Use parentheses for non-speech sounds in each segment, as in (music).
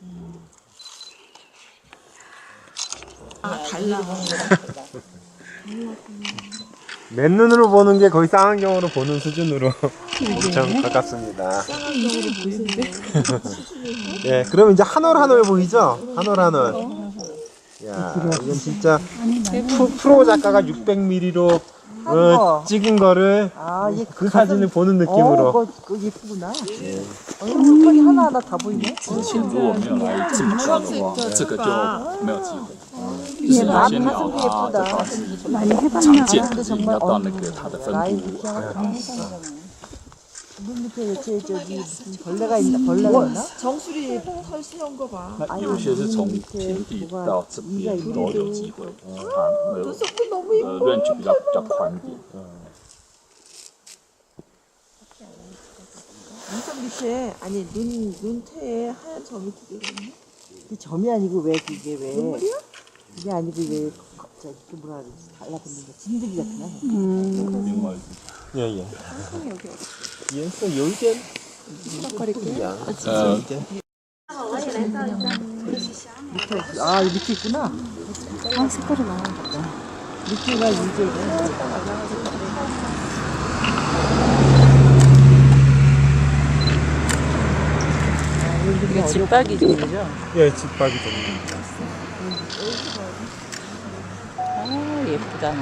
(laughs) 맨 눈으로 보는 게 거의 쌍안경으로 보는 수준으로 (laughs) 엄청 가깝습니다. (laughs) 예, 그럼 이제 한올 한올 보이죠? 한올 한올. 야, 이건 진짜 프, 프로 작가가 600mm로 어, 찍은 거를 아, 얘 그 사진을 보는 느낌으로. 어, 그거, 그거 예쁘구나. 어, 물건이 하나하나 다 보이네. 之前如果没有来这么说的话，这个就没有机会。就是那些鸟啊，这方式常见，可是你要到那个它的分 라인 布， 이렇게 하 나. 문 밑에 제 저기 무슨 벌레가 있나? 벌레가 있나? 정수리 털 씌운 거 봐. 那有些是从平地到这边都有机会，它的 속도 너무 呃 range 比较比较宽一点。 눈썹 밑에 아니 눈 눈태에 하얀 점이 두 개가 있네. 그 점이 아니고 왜 그게 왜? 그게 아니고 왜 저기 그 뭐라 그러지? 달라붙는 거 진드기 같은 거. 거. 另外 예, 예. 颜色有一点不一样，呃， 아, 여기 밑에 있구나. 아, 색깔이 나와. 밑에가 이게. 이거 집박이 죠 예, 집밥이 됩니다. 아 예쁘다 너.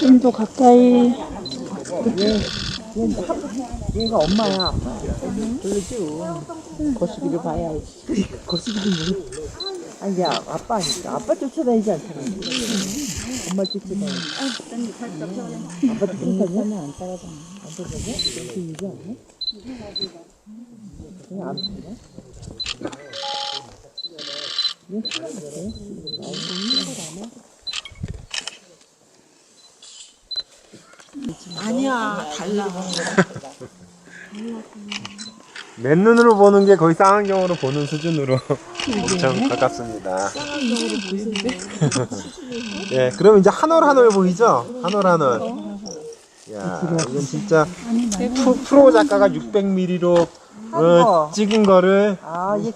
좀 더 가까이. 얘 가 엄마야, 아빠야. 그러죠. 거시기를 봐야. 거시기를 뭐. 아니, 야, 아빠 아니까. 아빠 쫓아다니지 않잖아. 엄마 쫓아다니지. 아빠 쫓아다니면 안 따라다녀. 안 따라다녀? 그 얘기 안 해? 그냥 안 따라? 아니야 달라. (laughs) 맨눈으로 보는 게 거의 쌍안경으로 보는 수준으로 (laughs) 엄청 가깝습니다. (laughs) 예, 그럼 이제 한올 한올 보이죠? 한올 한올. 야, 이건 진짜 프, 프로 작가가 600mm로 어, 찍은 거를 아, 얘